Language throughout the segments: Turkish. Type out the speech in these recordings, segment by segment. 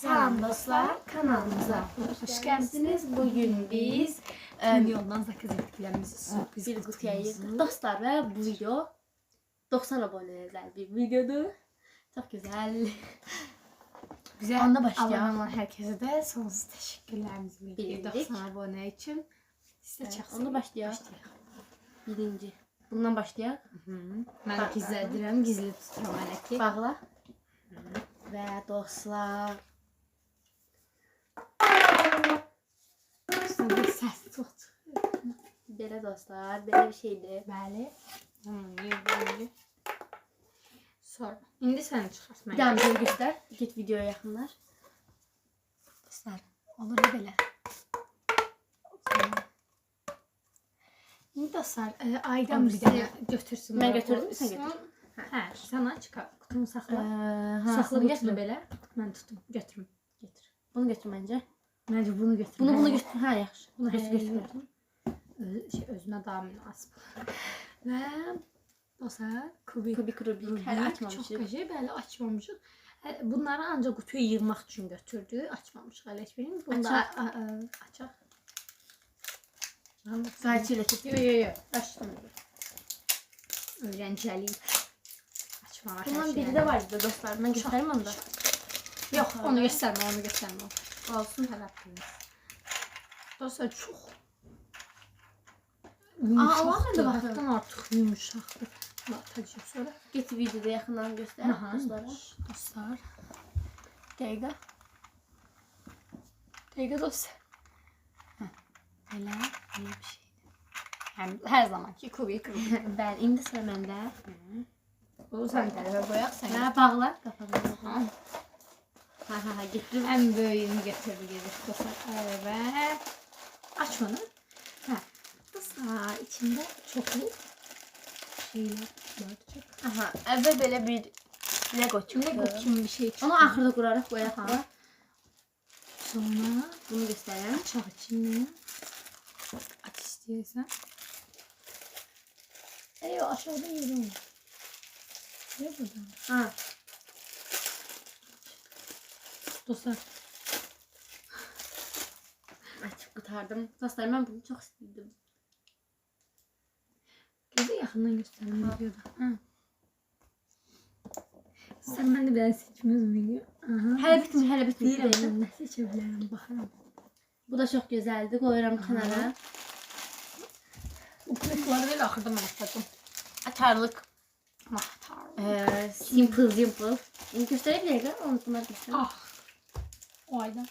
Selam dostlar, kanalımıza hoş geldiniz. Bugün biz e, yoldan zakız etkilerimizi sürpriz bir kutuya. Dostlar ve bu video 90 abone özel bir videodu. Çok güzel. Bize Onda başlayalım. abone herkese de sonsuz teşekkürlerimizi bildiriyoruz. Bildirdik. 90 abone için. Size Evet, çok onda başlayalım. Birinci. Bundan başlayalım. Hı. Ben Bak- gizlədirəm, gizli tuturam hələ ki. Bağla. Ve dostlar. Sonra bir səs tut. Böyle dostlar, böyle bir şeydi. Bəli. Hmm, yürü, Sonra. İndi Bir mənə. daha bir göster. Git videoya yakınlar. Dostlar, olur ya belə. İndi dostlar, e, aydan bir dənə götürsün. Bura götürdüm, qoysun. götür. Hə, sən aç, ka- qutunu Ee, saxla. ha, Saxla götür. belə. Mən tutum, götürüm. Getir. Bunu götür bence. Bunu götür. Bunu bunu götür. Ha yaxşı. Bunu götür hələ götür. götürdüm. Öz, şey, özümə daha münasib. Və dostlar, kubik. Kubik rubik. Hələ Çox açmamışıq. qəşəng, bəli, açmamışıq. Hə, Bunları ancaq qutuya yığmaq üçün götürdü. Açmamışıq hələ heç birini. Bunu da Açaq. Qayçı ilə tut. Yo yo yo, başlamıyorum. Öğrencilik. Açmağa Bundan şey biri yani. de vardı dostlar. Ben göstereyim onu da. Yok onu gösterme onu gösterme. Olsun. Tələbiniz. Dostlar çok bakın. Həddən artıq yumuşaqdır. Bunu atacağım sonra. Git videoda yakından göster Aha, dostlara. Dostlar. Dəqiqə. Dəqiqə dostlar. Belə, belə bir şeydir. Yəni hər zamanki kubik. Bəli, indi sıra məndə. Bu sən tərəfə qoyaq sən. Hə, bağla qapağını. Ha. Ha ha ha, getdim. Ən böyüyünü gətirdi gedir dostlar. Və açmanı. Hə. Dostlar içində çoxlu şeylər var. Çox. Aha, əvvəl belə bir Lego çıxdı. Lego kimi bir şey çıxdı. Onu qurarıq, qoyaq Aha. bura. Sonra Bunu göstərəm. açaq içini. Aç istəyirsən. Ey, aşağıda yerim. Ne burada? Ha, Dostlar, açıb qutardım. Dostlar, mən bunu çox istəyirdim. gözü yaxından göstərin videoda. Hə. Sən məni bir seçməz miydin? Aha. Hələ bitmir, hələ bitmir. Deyirəm Deyirəm. mən nə seçə bilərəm, baxaram. Bu da çox gözəldir. Qoyuram kənara. Bu kılıfları belə axırda mən atladım. Açarlıq. Mahtar. Ee, simple simple. Bunlar göstər. Ah. O aydan.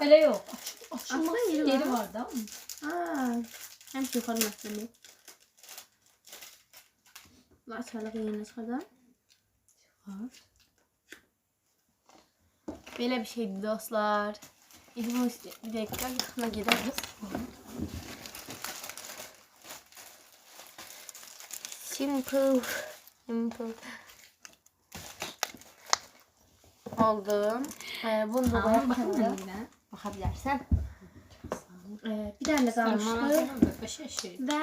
Yox. Aç, açılmaz Açma yeri yeri var. var da. Aa, hem yukarı mesleği. Bu açarlıq yerine çıxardan. Var. Belə bir şeydir dostlar. İstəyir. Bir dəqiqə yaxına gedəriz. Simple. Simple. Oldu. Ee, bunu da mən yenə. Baxa bilərsən. Ee, bir qalmışdı. Beşə şey. Və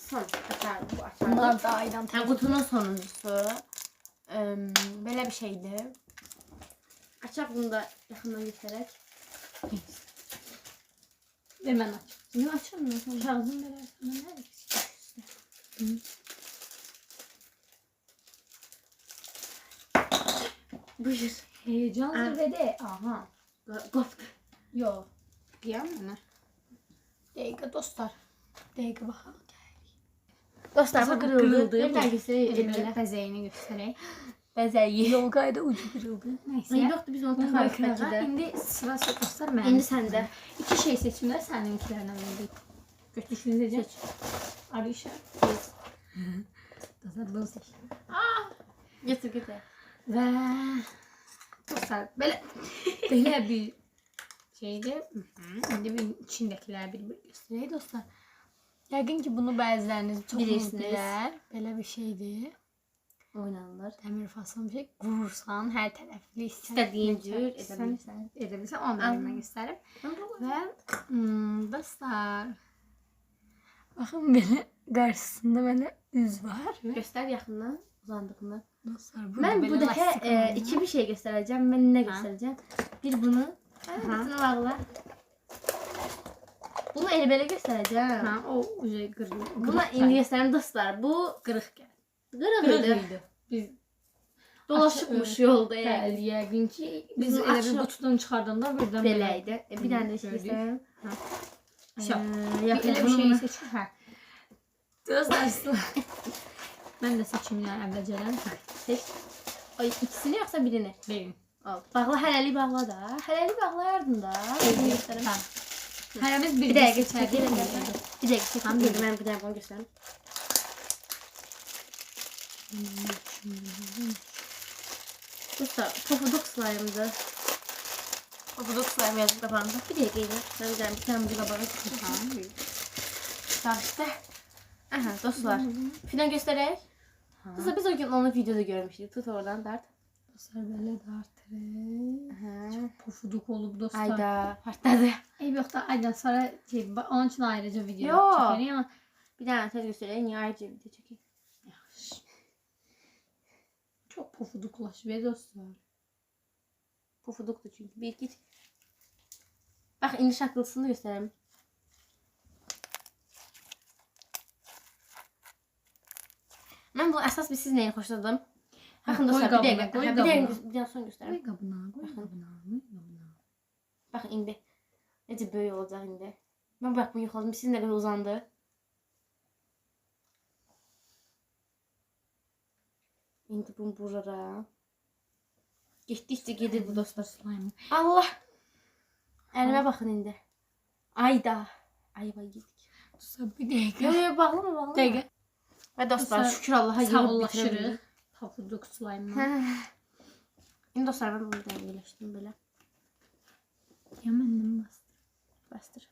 son açarlıq bu açarlıq. Bunlar da aydan Yani kutunun sonuncusu. Ee, böyle bir şeydi. Açak bunu da yakından göstererek. Ver mən aç. Niyə açılmır? Kağızın verərsən nə istəyirsən? Buyur. Heyecan Ha. zirvede. Aha. Koptu. Yo. Qiyam mənə. Dəqiqə dostlar. Dəqiqə baxaq. Dostlar bu kırıldı. kırıldı. Bir göstereyim Elə elimle. bəzəyini göstərək. Bezeyi. Yolqayda ucu qırıldı. Nəysə. Ay yoktu biz onu qoyaq belki. İndi sırası dostlar mənim. İndi səndə. İki şey seçimlər səninkilərlə verdik. Götürsünüz necə? Seç. Arışa. Dostlar bunu seç. Getir getir. Dostlar belə belə bir şeydir. İndi bir içindəkiləri bir-bir göstərək dostlar. Yəqin ki bunu bəziləriniz çox Bilirsiniz. bilirsiniz. Belə bir şeydir. Oynanılır. Dəmir fason bir şey qurursan hər tərəfli İstediğin cür edebilirsen. edə bilsən onu göstərim. Ve hmm, dostlar baxın belə qarşısında belə üz var göster yakından uzandığını. Burada Ben bu lastik e, iki bir şey göstereceğim. Ben ne Ha. göstereceğim? Bir bunu. Aha. Bunu bağla. Bunu eli belə göstərəcəm. Ha, o ucu kırık. Buna indi göstərim dostlar. Bu kırık geldi. qırıq Kırık idi. Biz Dolaşıbmış yolda yəni. yəqin ki biz elə bir qutudan çıxardanda birdən Belə idi. E, bir dənə də şey göstərim. Şap. Ee, Elə bir şey seçir. Hə. Dostlar. Mən də seçimdən əvvəlcədən Seç. Ay ikisini yoxsa birini? beyin. Al. Bağla hələlik bağla da. Hələlik bağlayardın da. Bunu göstərim. Hə. Hərəmiz bir Bir dəqiqə çəkilin. Bir dəqiqə. Tamam, Bir bir- mən bir dəqiqə bunu göstərim. Dostlar, pofuduk slime'dı. Pofuduk slime yazıp kapağında. Bir dəqiqə idi. Mən bir dənə bir qabağa çıxmışam. Tarixdə. Aha, dostlar. Filan göstərək. Dostlar, biz o gün onu videoda görmüşdük. Tut oradan dart. Dostlar belə dartırıq. Aha. Pofuduk olub dostlar. Ayda, partladı. Eyb yox da aydan sonra şey, onun üçün ayrıca video Yox. çəkərik amma Bir dənə tez göstərək. Niyə ayrıca video çəkək? yaxşı. Çox pofuduklaşıb dostlar. Pofudukdur çünki. Bir git. Bax, indi şaqqılsını göstərəm. Mən bunu əsas bir siz nəyi xoşladım? Qoy dostlar, bir dəqiqə. Bir dəqiqə, bir dəqiqə son göstərəm. Qoy qabına, qoy qabına, qoy qabına. Baxın indi. Necə böyük olacaq indi. Mən bax bunu yoxladım. Siz nə qədər uzandı? İndi bunu burara. Getdikcə gedir bu dostlar. slime. Allah! Əlimə baxın indi. Ayda. Ay vay yedik. Dostlar bir dəqiqə. Yo yo bağlama bağlama. Dəqiqə. Və dostlar Dostlar, şükür Allaha yığıb Sağollaşırıq. bitirəbildik. Pofuduk slime. Hə. İndi dostlar mən bunu dənə birləşdim belə. Yeməndən bastır. Bastır.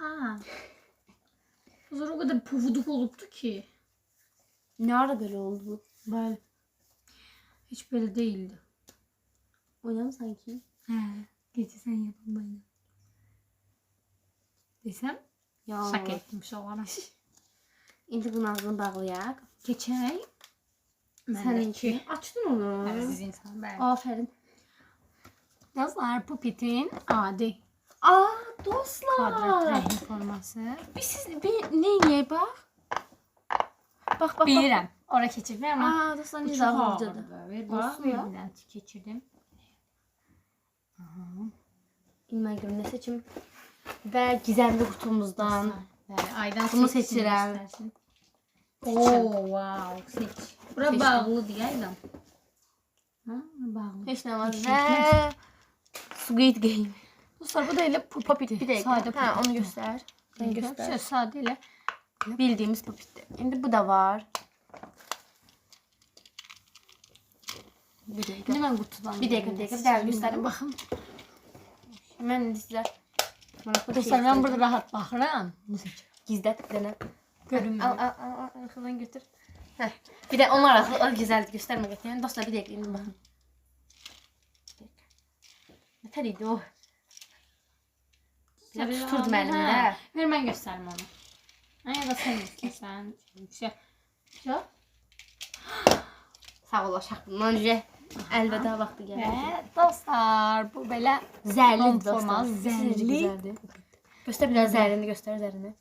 Aa. Dostlar o kadar pofuduk olubdu ki. Nə ara belə oldu bu? Bəli. Heç belə değildi. Oynam sanki. Hə, gecə sən yapılmayın. Desəm, Ya. şaka etdim uşaqlara. İndi bunun ağzını bağlayaq. Keçək. Səninki. Açdın onu. Əziz insan, bəli. Afərin. Dostlar, Pupitin adi Aa kvadrat dostlar. rəhim forması. Biz siz bir yiyək bax. Bax bax. Bilirəm. Ora keçib amma Aa dostlar bu necə ağırdır. Ver bax, ya. birindən keçirdim. Aha. İlmən görüm nə seçim. Və gizemli qutumuzdan. Aydan Bunu seçsin, seçirəm. göstərsin. Oo, wow, seç. Bura Seçdim. bağlı deyə aydan. Ha, bağlı. Heç nə var. Və Squid Game. Dostlar, bu da elə Popit bir dəqiqə. Sadə Hə, onu popit. göstər. Sən göstər. Söz sadə elə. Bildiyimiz popitdir. İndi bu da var. Bir dəqiqə. İndi mən qutudan. Bir dəqiqə, bir dəqiqə, bir dəqiqə göstərim. Baxın. Mən indi mən göstərəcəm. burada rahat baxıram. Gizlət bir dənə. Görünmür. Al, al, al, al, arkadan götür. Heh. Bir de onlar arasında o güzeldi gösterme getirin. Dostlar bir dakika indi dakika. Yeter idi o. Bir dakika tuturdum elimdə. Ver mən göstərim onu. Ay da sən göstərsən. Şey. Sağ ol aşağı bundan önce. Elveda vakti geldi. Və dostlar, bu belə Zərli dostlar. zərli. Göster biraz zərrini göster zərrini.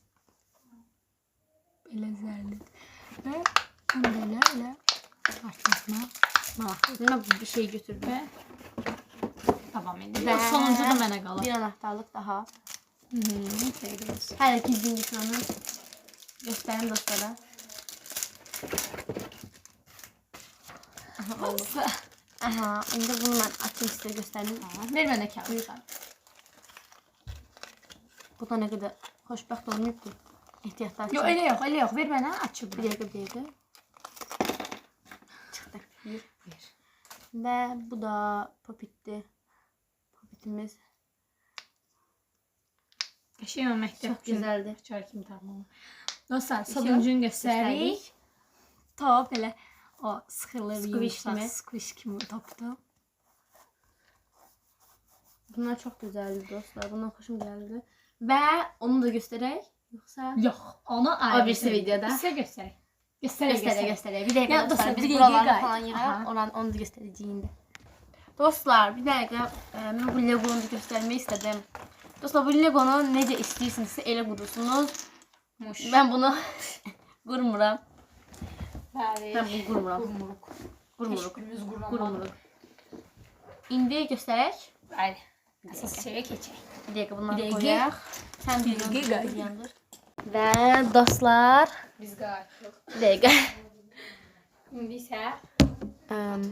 belə zərli. Belə elə açmasına maraqlı bir şey götürdüm. və davam edir. Və- Sonuncu da mənə qalır. Bir anahtarlık daha. Hı, dostlar. Her ikinci onu gösterin dostlara. Aha, oldu. Aha, indi bunu ben açayım size göstereyim. Ver mənə kağıtlar. Bu da ne kadar hoşbaxt olmayıb ki. Ehtiyatlı Yox, açayım. elə yox, elə yox. Ver mənə açıb. Bir dakika, bir dakika. Çıktı. Bir. Ver. Ve bu da popitti. Popitimiz. Qəşəng və məktəb Çok güzeldi. Çar kimi tamam. Dostlar, şey sonuncunu göstərik. Gösterdik. Top elə o sıxılır, Squish kimi. squish kimi topdu. Bunlar çok güzeldi dostlar. Bundan hoşum geldi. Ve onu da göstereyim. Yoksa Yox, onu ayrı. birisi videoda. Göstərək. Göstərək, göstere göstərək. göstere. Bir Ya dostlar biz dakika. falan Aha. oran onu da göstereceğim. Dostlar bir dakika e, ben bu Lego'nu göstermek istedim. Dostlar bu Lego'nu necə istəyirsinizsə elə qurursunuz. Muş. Ben bunu qurmuram. Bəli. Ben bunu qurmuram. Qurmuruq. Qurmuruq. Hiçbirimiz qurmamalıyıq. Qurmuruq. İndi göstərək. Bəli. Əsas şeyə keçək. Bir dəqiqə bunları Bir dəqiqə. qoyaq. Sən bir dəqiqə dəqiqə yandır. Və dostlar, Biz qayıtdıq. bir dəqiqə. İndi isə Əm,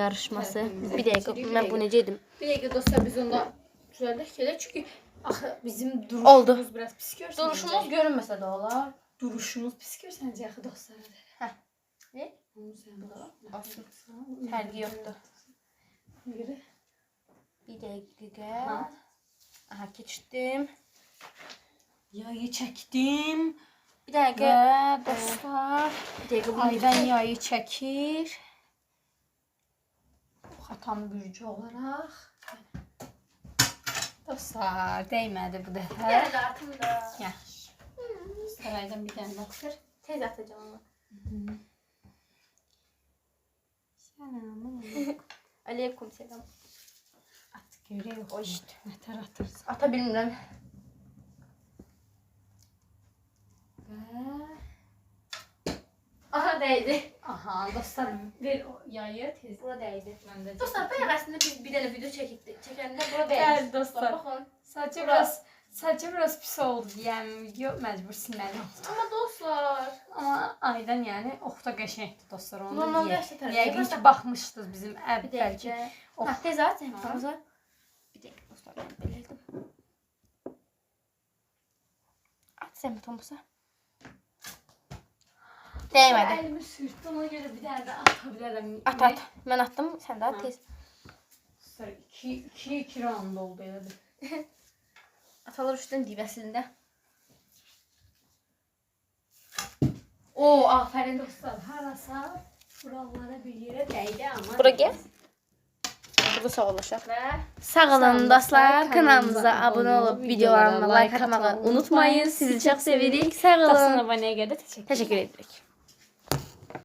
yarışması. Bir dəqiqə. bir Mən bu necə edim? bir dəqiqə dostlar biz onda düzəldək gələ çünki axı bizim duruşumuz Oldu. biraz pis görsəncə. Duruşumuz görünməsə də olar. Duruşumuz pis görsəncə axı dostlar. Hə. Ne? Olsun. Fərqi yoxdur. Görə. Bir. Ha. Aha, keçdim. Yayı çəkdim. Bir. Və dostlar, Bir bunu aydan yayı çəkir. Xatam bürcü olaraq. Dostlar, dəymədi bu dəfə. Gəl atım da. Yaxşı. Saraydan bir dənə baxır. Tez atacağım onu. Salam. Aleyküm selam. At görək. O işte. Nətər atırsan. Ata bilmirəm. Və Aha dəydi. aha, dostlar, ver o yayı tez. Bura dəydi. Mən də. Dostlar bayaq əslində biz bir dənə video çəkdik. Çəkəndə bura Bəli, dəydi. dostlar. Baxın. Saçı biraz saçı biraz pis oldu deyəm video məcbur silməli oldu. Amma dostlar. Amma aydan yəni oxta qəşəngdir dostlar onu. Normalde deyək. yaşlı tərəfə Yəqin ki da- baxmışdınız bizim Bir əvvəlki. dəqiqə. Of. Ha, tez at. Ha. Hamza. Bir dəqiqə dostlar mən belə edim. At sən Tomusa. Dəymədi. Əlimi sürtdü ona görə bir dənə də ata bilərəm. At at. Mən atdım, sən də at tez. 2 2 2 round oldu elə bir. Atalar üstdən divəsində. Oo, afərin. Dostlar harasa buralara bir yerə dəydi amma. Bura gəl. Burada sağollaşaq. Sağ olun dostlar. Kanalımıza abunə olub videolarıma like atmağı unutmayın. Sizi çox sevirik. Sağ olun. abunəyə görə təşəkkür Təşəkkür edirik.